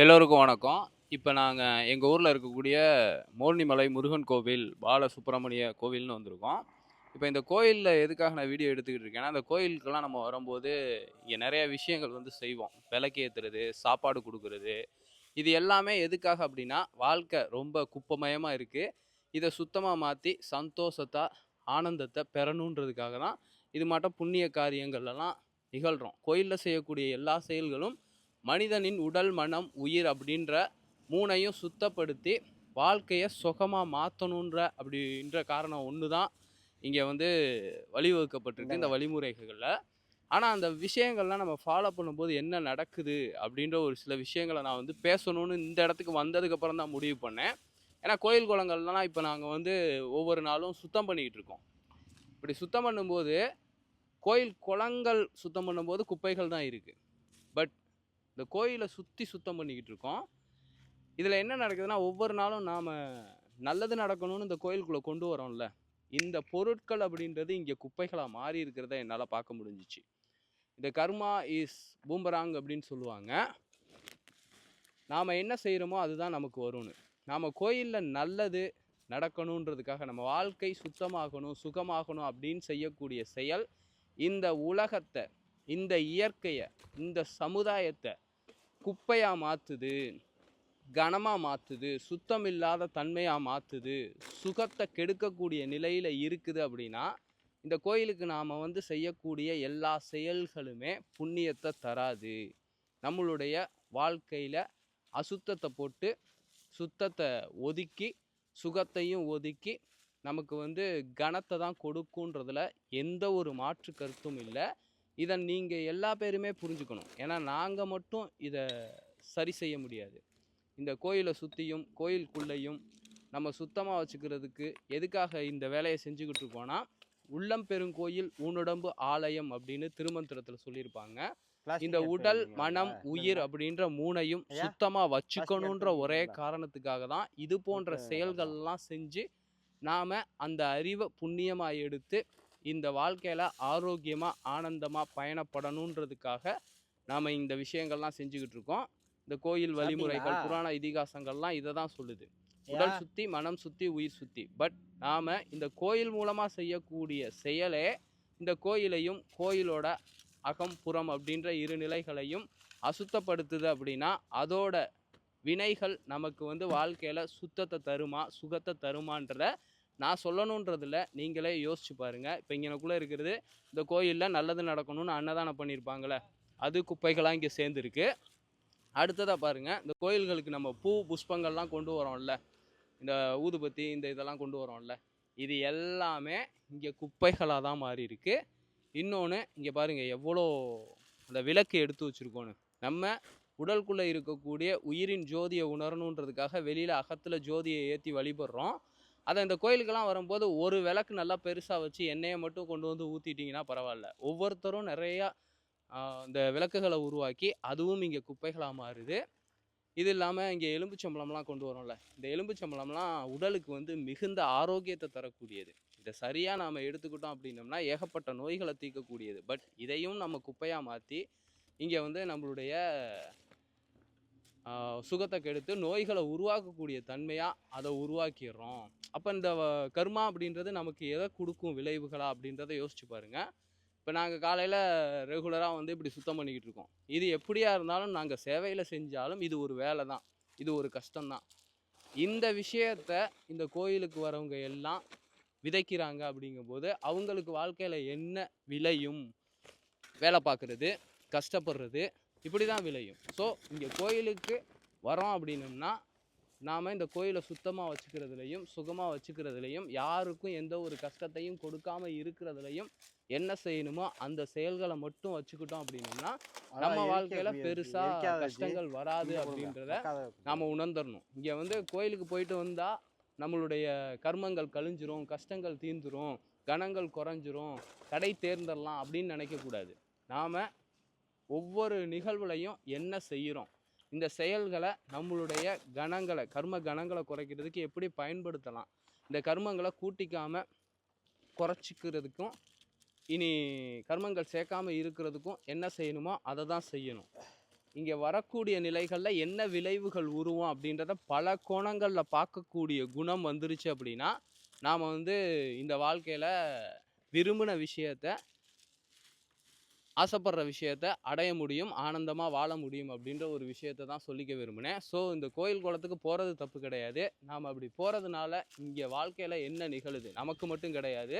எல்லோருக்கும் வணக்கம். இப்போ நாங்கள் எங்கள் ஊரில் இருக்கக்கூடிய மோர்னிமலை முருகன் கோவில் பால சுப்பிரமணிய கோவில்னு வந்திருக்கோம். இப்போ இந்த கோயிலில் எதுக்காக நான் வீடியோ எடுத்துக்கிட்டு இருக்கேன்னா அந்த கோயிலுக்கெல்லாம் நம்ம வரும்போது இங்கே நிறைய விஷயங்கள் வந்து செய்வோம். விளக்கேற்றுறது சாப்பாடு கொடுக்கறது. இது எல்லாமே எதுக்காக அப்படின்னா வாழ்க்கை ரொம்ப குப்பமயமாக இருக்குது இதை சுத்தமாக மாற்றி சந்தோஷத்தை ஆனந்தத்தை பெறணுன்றதுக்காக தான் இது மாட்டம் புண்ணிய காரியங்கள் எல்லாம் நிகழ்கிறோம் கோயிலில் செய்யக்கூடிய எல்லா செயல்களும் மனிதனின் உடல் மனம் உயிர் அப்படின்ற மூணையும் சுத்தப்படுத்தி வாழ்க்கையை சுகமாக மாற்றணுன்ற அப்படின்ற காரணம் ஒன்று தான் இங்கே வந்து வழிவகுக்கப்பட்டிருக்கு இந்த வழிமுறைகளில். ஆனால் அந்த விஷயங்கள்லாம் நம்ம ஃபாலோ பண்ணும்போது என்ன நடக்குது அப்படின்ற ஒரு சில விஷயங்களை நான் வந்து பேசணும்னு இந்த இடத்துக்கு வந்ததுக்கப்புறம் தான் முடிவு பண்ணேன். ஏன்னா கோயில் குளங்கள்லாம் இப்போ நாங்கள் வந்து ஒவ்வொரு நாளும் சுத்தம் பண்ணிக்கிட்டு இருக்கோம். இப்படி சுத்தம் பண்ணும்போது கோயில் குளங்கள் சுத்தம் பண்ணும்போது குப்பைகள் தான் இருக்குது பட் இந்த கோயிலை சுற்றி சுத்தம் பண்ணிக்கிட்டு இருக்கோம். இதில் என்ன நடக்குதுன்னா ஒவ்வொரு நாளும் நாம் நல்லது நடக்கணும்னு இந்த கோயிலுக்குள்ளே கொண்டு வரோம்ல. இந்த பொருட்கள் அப்படின்றது இங்கே குப்பைகளாக மாறி இருக்கிறத என்னால் பார்க்க முடிஞ்சிச்சு. இந்த கர்மா இஸ் பூம்பராங் அப்படின்னு சொல்லுவாங்க. நாம் என்ன செய்கிறோமோ அதுதான் நமக்கு வரும்னு. நாம் கோயிலில் நல்லது நடக்கணுன்றதுக்காக நம்ம வாழ்க்கை சுத்தமாகணும் சுகமாகணும் அப்படின்னு செய்யக்கூடிய செயல் இந்த உலகத்தை இந்த இயற்கையை இந்த சமுதாயத்தை குப்பையாக மாற்றுது கனமாக மாற்றுது சுத்தம் இல்லாத தன்மையாக மாற்றுது சுகத்தை கெடுக்கக்கூடிய நிலையில் இருக்குது அப்படின்னா இந்த கோயிலுக்கு நாம் வந்து செய்யக்கூடிய எல்லா செயல்களுமே புண்ணியத்தை தராது. நம்மளுடைய வாழ்க்கையில் அசுத்தத்தை போட்டு சுத்தத்தை ஒதுக்கி சுகத்தையும் ஒதுக்கி நமக்கு வந்து கனத்தை தான் கொடுக்குன்றதில் எந்த ஒரு மாற்று கருத்தும் இல்லை. இதை நீங்கள் எல்லா பேருமே புரிஞ்சுக்கணும். ஏன்னா நாங்கள் மட்டும் இதை சரி செய்ய முடியாது. இந்த கோயிலை சுற்றியும் கோயிலுக்குள்ளேயும் நம்ம சுத்தமாக வச்சுக்கிறதுக்கு எதுக்காக இந்த வேலையை செஞ்சுக்கிட்டு இருக்கோன்னா உள்ளம் பெருங்கோயில் ஊனுடம்பு ஆலயம் அப்படின்னு திருமந்திரத்தில் சொல்லியிருப்பாங்க. இந்த உடல் மனம் உயிர் அப்படின்ற மூணையும் ஐயா, சுத்தமா வச்சுக்கணுன்ற ஒரே? காரணத்துக்காக தான் இது போன்ற செயல்கள்லாம் செஞ்சு நாம அந்த அறிவை புண்ணியமா எடுத்து இந்த வாழ்க்கையில ஆரோக்கியமா ஆனந்தமா பயணப்படணுன்றதுக்காக நாம இந்த விஷயங்கள்லாம் செஞ்சுக்கிட்டு இருக்கோம். இந்த கோயில் வழிமுறைகள்? புராண இதிகாசங்கள்லாம் இதை தான் சொல்லுது. உடல் சுத்தி மனம் சுத்தி உயிர் சுத்தி. பட் நாம இந்த கோயில் மூலமா செய்யக்கூடிய செயலே இந்த கோயிலையும் கோயிலோட அகம் புறம் அப்படின்ற இரு நிலைகளையும் அசுத்தப்படுத்துது அப்படின்னா அதோட வினைகள் நமக்கு வந்து வாழ்க்கையில சுத்தத்தை தருமா சுகத்தை தருமான்றத நான் சொல்லணுன்றதில்ல நீங்களே யோசிச்சு பாருங்க. இப்போ இங்கனக்குள்ளே இருக்கிறது இந்த கோயிலில் நல்லது நடக்கணும்னு அன்னதானம் பண்ணியிருப்பாங்களே அது குப்பைகளாக இங்கே சேர்ந்துருக்கு. அடுத்ததாக பாருங்க இந்த கோயில்களுக்கு நம்ம பூ புஷ்பங்கள்லாம் கொண்டு வரோம்ல இந்த ஊதுபத்தி இந்த இதெல்லாம் கொண்டு வரோம்ல இது எல்லாமே இங்கே குப்பைகளாக தான் மாறி இருக்கு இன்னொன்று இங்கே பாருங்கள் எவ்வளோ அந்த விளக்கு எடுத்து வச்சுருக்கோன்னு. நம்ம உடலுக்குள்ளே இருக்கக்கூடிய உயிரின் ஜோதியை உணரணுன்றதுக்காக வெளியில் அகத்தில் ஜோதியை ஏற்றி வழிபடுறோம். அதை இந்த கோயிலுக்கெல்லாம் வரும்போது ஒரு விளக்கு நல்லா பெருசாக வச்சு எண்ணெயை மட்டும் கொண்டு வந்து ஊற்றிட்டிங்கன்னா பரவாயில்ல. ஒவ்வொருத்தரும் நிறையா இந்த விளக்குகளை உருவாக்கி அதுவும் இங்கே குப்பைகளாக மாறுது. இது இல்லாமல் இங்கே எலும்புச்சம்பளம்லாம் கொண்டு வரோம்ல. இந்த எலும்புச்சம்பளம்லாம் உடலுக்கு வந்து மிகுந்த ஆரோக்கியத்தை தரக்கூடியது. இதை சரியாக நாம் எடுத்துக்கிட்டோம் அப்படின்னம்னா ஏகப்பட்ட நோய்களை தீர்க்கக்கூடியது. பட் இதையும் நம்ம குப்பையாக மாற்றி இங்கே வந்து நம்மளுடைய சுகத்தை கெடுத்து நோய்களை உருவாக்கக்கூடிய தன்மையாக அதை உருவாக்கிடுறோம். அப்போ இந்த வ- கர்மா அப்படின்றது நமக்கு எதை கொடுக்கும் விளைவுகளா அப்படின்றத யோசிச்சு பாருங்கள் இப்போ நாங்கள் காலையில் ரெகுலராக வந்து இப்படி சுத்தம் பண்ணிக்கிட்டு இருக்கோம். இது எப்படியா இருந்தாலும் நாங்கள் சேவையில் செஞ்சாலும் இது ஒரு வேலை தான். இது ஒரு கஷ்டம்தான் இந்த விஷயத்த இந்த கோயிலுக்கு வரவங்க எல்லாம் விதைக்கிறாங்க அப்படிங்கும்போது அவங்களுக்கு வாழ்க்கையில் என்ன விளையும்? வேலை பார்க்குறது கஷ்டப்படுறது இப்படி தான் விளையும் ஸோ இங்கே கோயிலுக்கு வரோம் அப்படின்னம்னா நாம் இந்த கோயிலை சுத்தமாக வச்சுக்கிறதுலையும் சுகமாக வச்சுக்கிறதுலையும் யாருக்கும் எந்த ஒரு கஷ்டத்தையும் கொடுக்காம இருக்கிறதுலையும் என்ன செய்யணுமோ அந்த செயல்களை மட்டும் வச்சுக்கிட்டோம் அப்படின்னம்னா அதான் நம்ம வாழ்க்கையில முடியாது. பெருசா எரிக்காத வச்சு கஷ்டங்கள் வராது. அப்படின்றத. நாம உணர்ந்துடணும் இங்க வந்து கோயிலுக்கு போயிட்டு வந்தா நம்மளுடைய கர்மங்கள் கழிஞ்சிரும் கஷ்டங்கள் தீர்ந்துரும் கணங்கள் குறைஞ்சிரும் கடை தேர்ந்தரலாம் அப்படின்னு நினைக்கக்கூடாது நாம ஒவ்வொரு நிகழ்வுலையும் என்ன செய்கிறோம் இந்த செயல்களை நம்மளுடைய கணங்களை கர்ம கணங்களை குறைக்கிறதுக்கு எப்படி பயன்படுத்தலாம்? இந்த கர்மங்களை கூட்டிக்காமல் குறைச்சிக்கிறதுக்கும் இனி கர்மங்கள் சேர்க்காம இருக்கிறதுக்கும் என்ன செய்யணுமோ அதை தான் செய்யணும். இங்கே வரக்கூடிய நிலைகளில் என்ன விளைவுகள் உருவம் அப்படின்றத பல கோணங்களில் பார்க்கக்கூடிய குணம் வந்துருச்சு அப்படின்னா நாம் வந்து இந்த வாழ்க்கையில் விரும்பின விஷயத்தை ஆசைப்படுற விஷயத்த அடைய முடியும் ஆனந்தமாக வாழ முடியும் அப்படின்ற ஒரு விஷயத்தை தான் சொல்லிக்க விரும்பினேன். ஸோ இந்த கோயில் குளத்துக்கு போகிறது தப்பு கிடையாது. நாம் அப்படி போகிறதுனால இங்கே வாழ்க்கையில் என்ன நிகழுது? நமக்கு மட்டும் கிடையாது.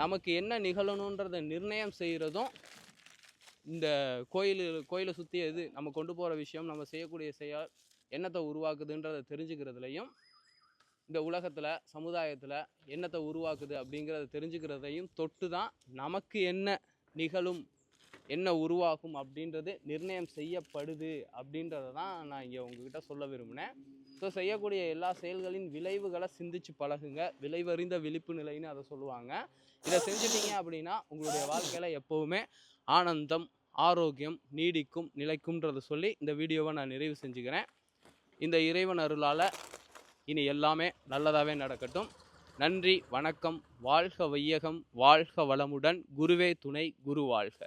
நமக்கு என்ன நிகழணுன்றதை நிர்ணயம் செய்கிறதும் இந்த கோயில் கோயிலை சுற்றி எது நம்ம கொண்டு போகிற விஷயம் நம்ம செய்யக்கூடிய செயல் என்னத்தை உருவாக்குதுன்றதை தெரிஞ்சுக்கிறதுலையும் இந்த உலகத்தில் சமுதாயத்தில் என்னத்தை உருவாக்குது அப்படிங்கிறத தெரிஞ்சுக்கிறதையும் தொட்டு தான் நமக்கு என்ன நிகழும் என்ன உருவாகும் அப்படின்றது நிர்ணயம் செய்யப்படுது அப்படின்றத தான் நான் இங்கே உங்ககிட்ட சொல்ல விரும்பினேன். ஸோ செய்யக்கூடிய எல்லா செயல்களின் விளைவுகளை சிந்திச்சு பழகுங்க. விளைவறிந்த விழிப்பு நிலைன்னு அதை சொல்லுவாங்க. இதை செஞ்சுட்டீங்க அப்படின்னா உங்களுடைய வாழ்க்கையில் எப்போவுமே ஆனந்தம் ஆரோக்கியம் நீடிக்கும் நிலைக்கும்ன்றதை சொல்லி இந்த வீடியோவை நான் நிறைவு செஞ்சுக்கிறேன். இந்த இறைவன் அருளால் இனி எல்லாமே நல்லதாகவே நடக்கட்டும். நன்றி வணக்கம் வாழ்க வையகம் வாழ்க வளமுடன் குருவே துணை குரு வாழ்க.